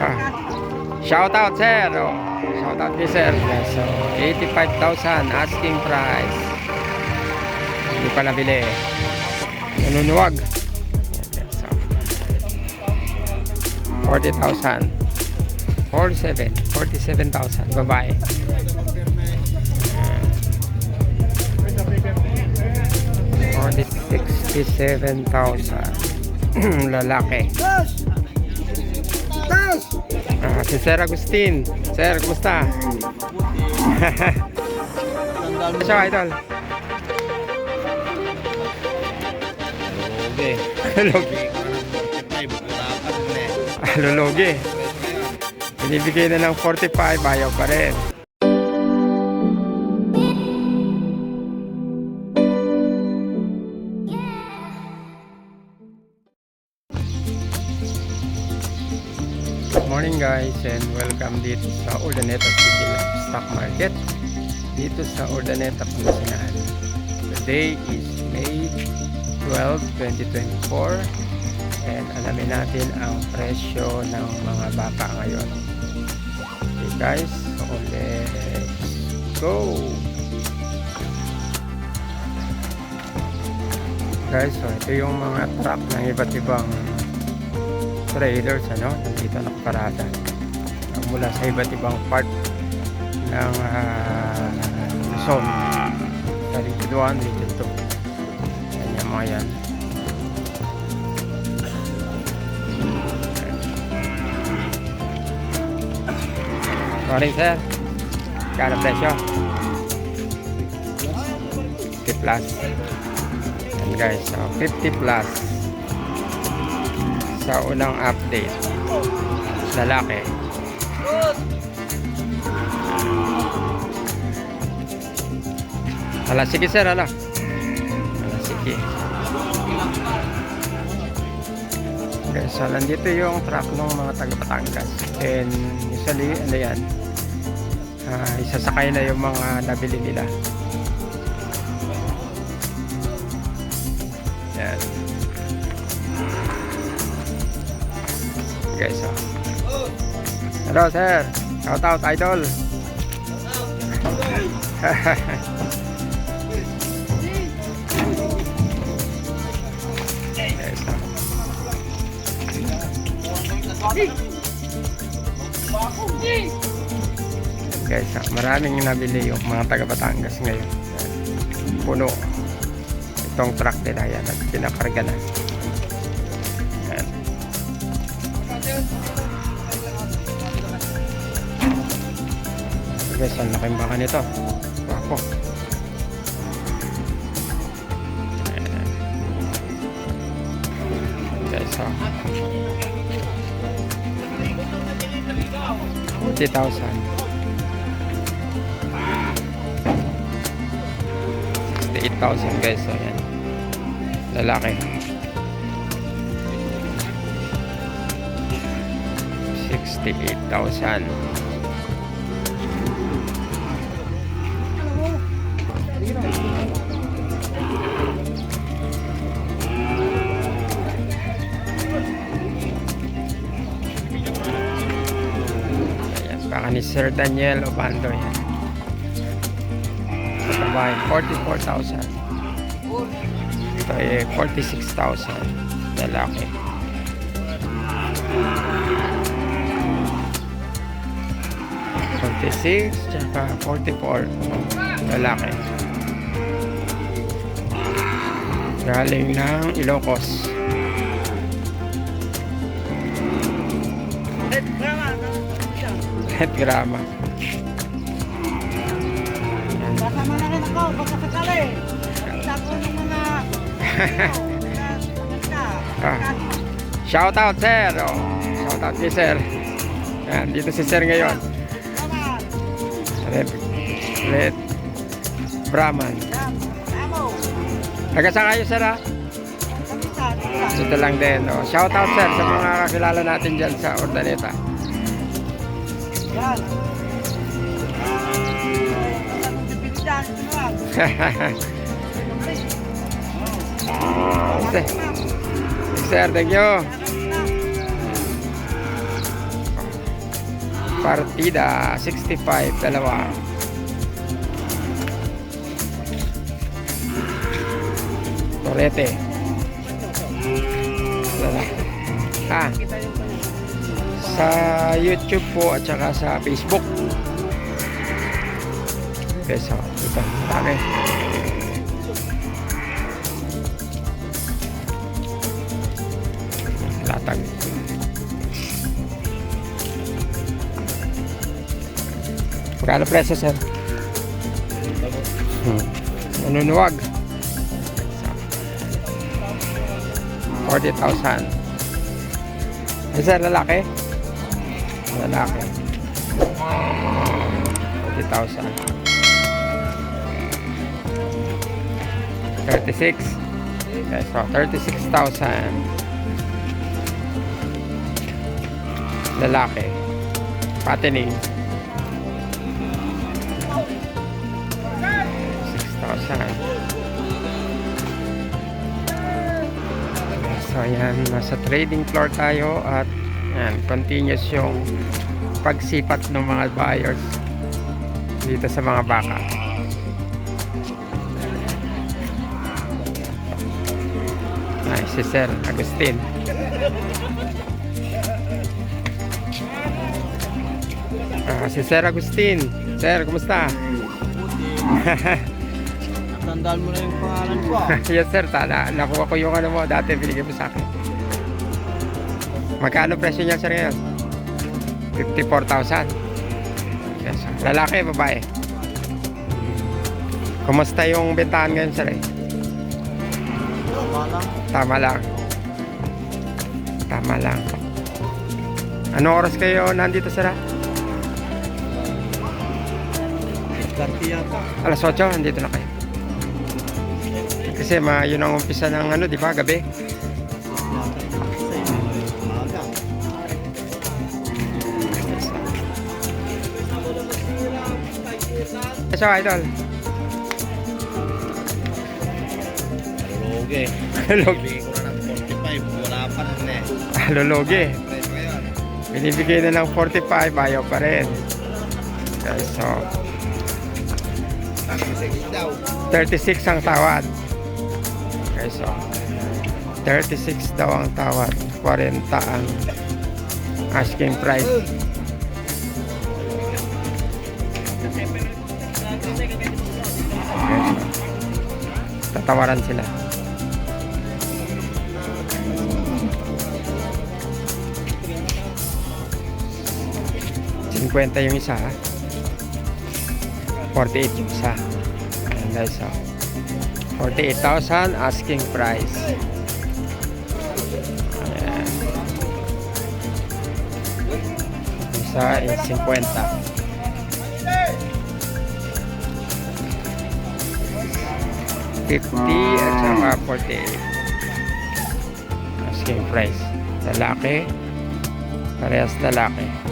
Ah. Shout out, sir. Oh. Shout out sir. Yes, so, 85,000 asking price. Hindi pa nabili. Nanunuwag. Yes, so, 40,000. 47. 47,000. Babae. Forty sixty-seven thousand. Lalaki. Ah, si Sir Agustin. Sir, kumusta? Siya, idol. Okay. Lulugi. Ah, Lulugi. Binibigay na ng 45, ayaw pa rin. Morning guys and welcome dito sa Urdaneta City Stock Market dito sa Urdaneta, Pangasinan. Today is May 12, 2024 and alamin natin ang presyo ng mga baka ngayon. Okay guys, so let's go! Guys, so ito yung mga truck ng iba't ibang trailers ano dito nakaparada mula sa iba't ibang part ng uh, Luzon. Sa Region 1, Region 2 yan yung mga yan. Morning sir. Kano presyo? 50 plus. Yan guys. So 50 plus sa unang update. Lalaki. Ala sige sir ala. Ala sige. Okay, so nandito yung truck ng mga taga Batangas. And usually ano yan? Ah, isasakay na yung mga nabili nila. Yan guys oh. hello sir shout out idol guys oh. guys oh. maraming nabili yung mga taga Batangas ngayon puno itong truck nila yan at pinakarga na guys ang laking baka nito. Wapo Ayan. guys oh 50,000 68,000 guys. So yan lalaki 68,000 Ayan, baka ni Sir Daniel Obando yan. Babae, 44,000. Ito ay 46,000. Lalaki. Forty-six, tsaka 44. Lalaki. Galing ng Ilocos. Het grama. Kasama na rin ako, baka sakali. Tako ng mga... Ah. Shout out sir. Oh. Shout out kay sir. Yan, dito si sir ngayon. Red Brahman. Taga sa kayo, sir, ha? Dito lang din. Oh. Shout out, sir, sa mga kakilala natin dyan sa Ordaneta. Yan. sir, sir, thank you. Partida 65, dalawa. Dalawa. Ah. Sa YouTube po at saka sa Facebook. Peso. Ito. Dami. Latag. Magkano presyo, sir? Hmm. Nanunuwag. 40,000. Ay, sir, lalaki? Lalaki. 40,000. 36. Okay, so 36,000. Lalaki. Patining. 6,000. So ayan, nasa trading floor tayo at ayan, continuous yung pagsipat ng mga buyers dito sa mga baka. Ay, si Sir Agustin. Ah, si Sir Agustin. Sir, kumusta? Tandaan mo na yung pangalan ko. ah. yes sir, tala. Nakuha ko yung ano mo dati, binigay mo sa akin. Magkano presyo niya sir ngayon? 54,000. Yes. Lalaki, babae. Kumusta yung bentahan ngayon sir? eh? Tama lang. Tama lang. Tama lang. Anong oras kayo nandito sir? ah? Yata. Alas 8, nandito na kayo. Kasi ma, yun ang umpisa ng ano, di ba, gabi? So, idol. Loge. Lologi. Bigay ko na ng 45. Wala pa rin eh. Lologi. Preso ngayon. Binibigay na ng 45, ayaw pa rin. Okay, so, 36 daw. 36 ang tawad. So, 36 daw ang tawad. 40 ang asking price. Tatawaran sila. Cinquenta yung isa, ha? 48 yung isa. Ayan guys, so. 48,000 asking price. Ayan. Isa is 50. Fifty at saka 48. Asking price. Lalaki. Parehas lalaki.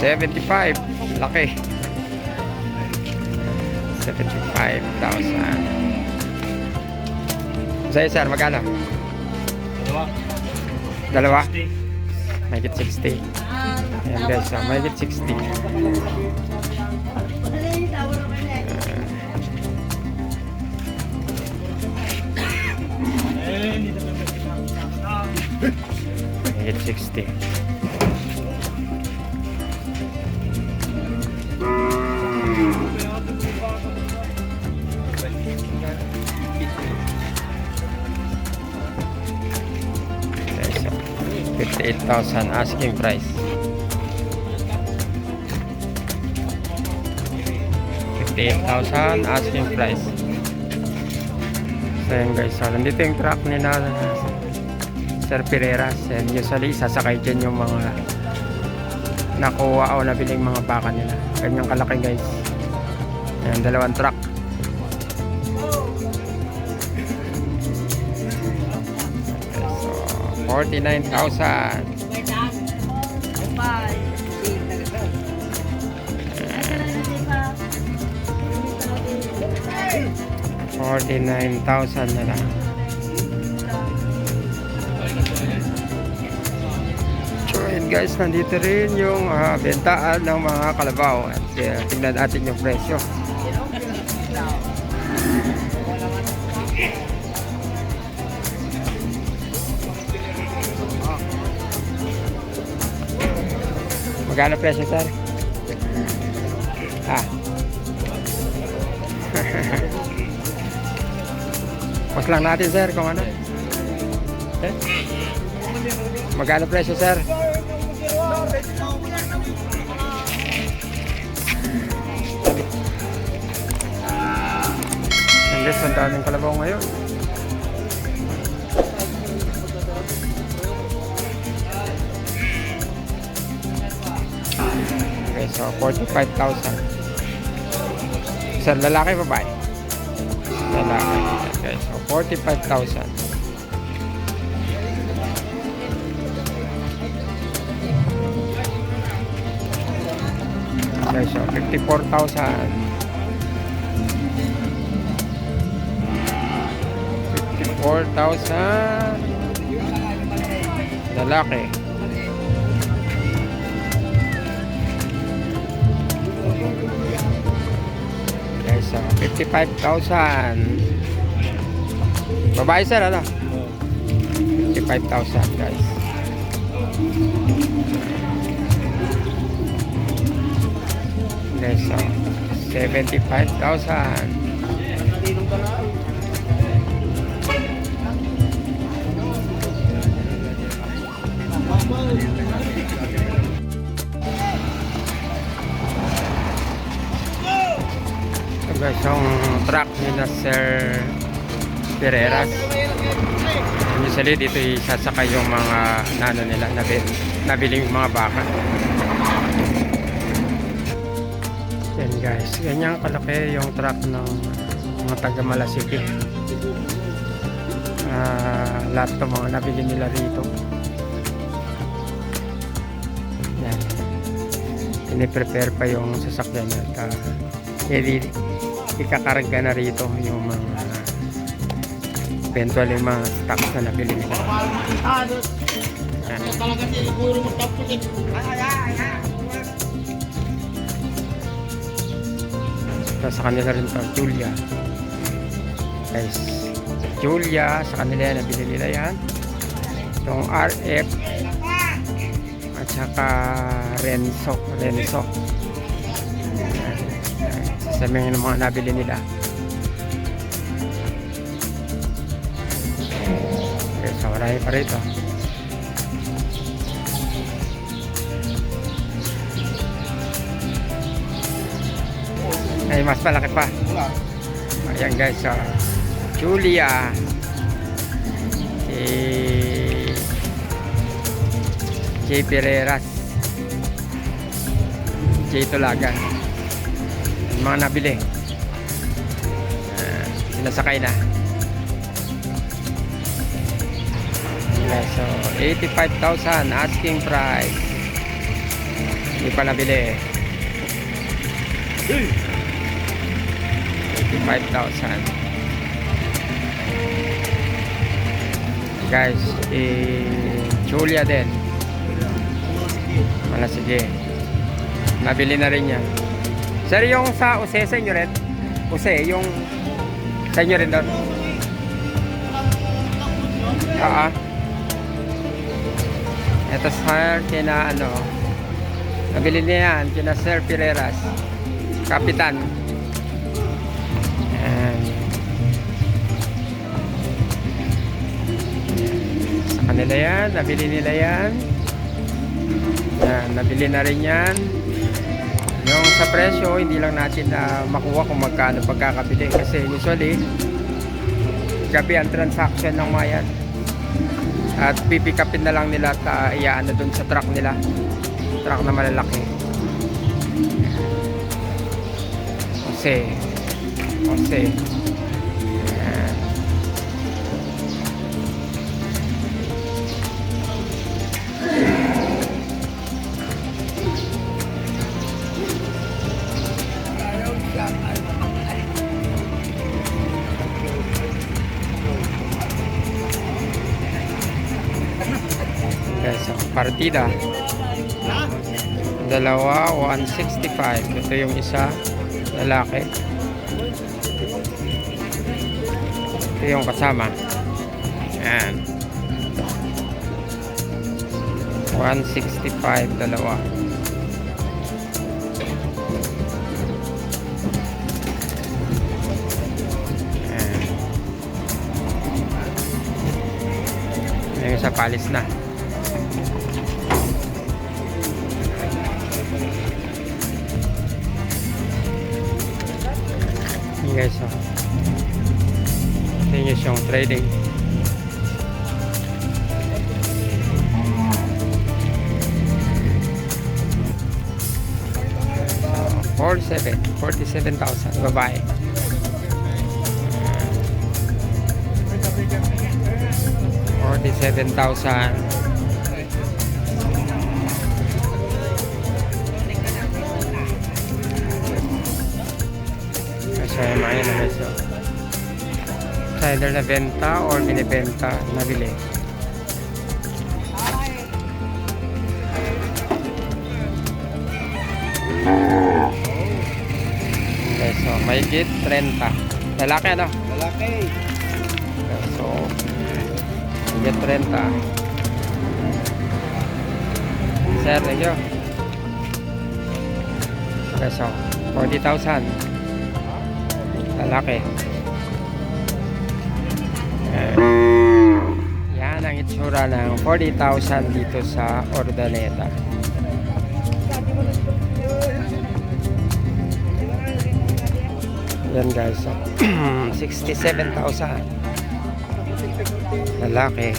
Seventy-five. Laki. Seventy-five thousand. Sa'yo, sir, magkano? Dalawa. Dalawa? Mahigit 60. Ayan guys, so, mahigit 60. Mahigit 60. 58,000 asking price. 58,000 asking price. So yun guys, so nandito yung truck ni na Sir Pereras and usually sasakay dyan yung mga nakuha o nabiling mga baka nila. Ganyang kalaki guys. Ayan, dalawang truck. Okay, so 49,000. 49,000 na lang. So yun guys, nandito rin yung ah, bentaan ng mga kalabaw. At uh, tingnan natin yung presyo. Magkano presyo sir? Ah. Mas lang natin sir kung ano. Eh? Magkano presyo sir? Hindi, ang daming kalabaw ngayon. Okay, so 45,000. Sir, lalaki babae? Lalaki. Okay, so 45,000. Okay, so 54,000. 54,000 lalaki 55,000 babae sir ano? 55,000 guys. Okay so 75,000 Ito guys, yung truck ni na Sir Pereras. Usually dito isasakay yung mga nano nila, nabil, nabiling mga baka. Yan guys, ganyan kalaki yung truck ng mga taga Malasiki. Ah, lahat ng mga nabili nila rito. Yan. Piniprepare pa yung sasakyan at uh, hindi ikakarga na rito yung mga eventually mga stocks na nabili nila. Talaga siguro magtapos eh. Ay, ay, ay. Ito sa kanila rin to, Julia. Guys, Julia, sa kanila yan, nabili nila yan. Itong RF at saka Renzo. Renzo. Sasabihin ng mga nabili nila. Okay, so marami pa rito. Ay, mas malaki pa. Ayan guys, so, Julia. Si J. Pereras. J. Tulagan. Yung mga nabili. Uh, sinasakay na. Okay, so 85,000 asking price. Hindi pa nabili. 85,000 guys eh, Julia din wala sige nabili na rin yan sir yung sa Use sa inyo Use yung sa inyo doon oo ito sir kina ano nabili niya yan kina Sir Pireras kapitan Ayan. Sa kanila yan, nabili nila yan. Yan, nabili na rin yan. Yung sa presyo, hindi lang natin na makuha kung magkano pagkakabili. Kasi usually, gabi ang transaction ng mga yan. At pipikapin na lang nila at uh, iyaano dun sa truck nila. Truck na malalaki. Kasi, kasi, partida. Dalawa, 165. Ito yung isa, lalaki. Ito yung kasama. Yan. 165 dalawa. Yan. Yung isa palis na. Guys, oh. Ito yung trading. So, 47, 47,000 babae. Forty-seven thousand. Kasi mga yun na beso. Sa either nabenta or binibenta, nabili. Okay, so may git 30. Lalaki ano? Lalaki. Okay, so may git 30. Sir, thank you. Okay, so 40,000. Lalaki. Eh, yan ang itsura ng 40,000 dito sa Ordaneta. Yan guys. So, 67,000. Lalaki.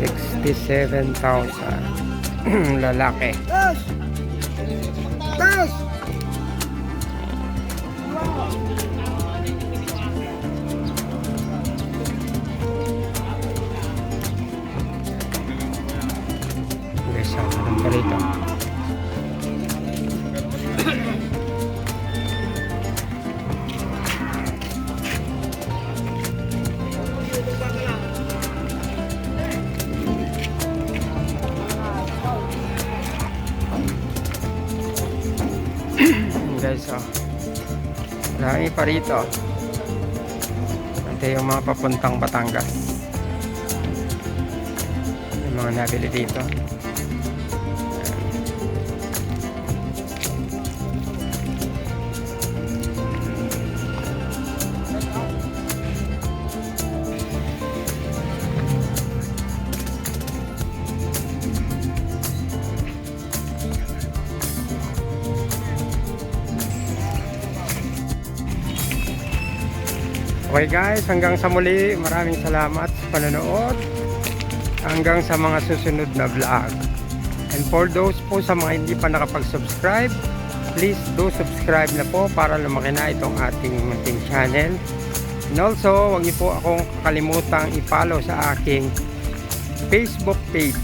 67,000. Lalaki. Tos! Tos! Pa rito? guys, so marami pa rito. Ito yung mga papuntang Batangas. Yung mga nabili dito. Okay guys, hanggang sa muli, maraming salamat sa panonood. Hanggang sa mga susunod na vlog. And for those po sa mga hindi pa nakapag-subscribe, please do subscribe na po para lumaki na itong ating munting channel. And also, huwag niyo po akong kalimutang i-follow sa aking Facebook page,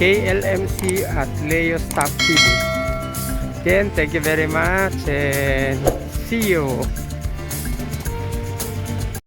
KLMC at Leo Stop TV. Again, thank you very much and see you.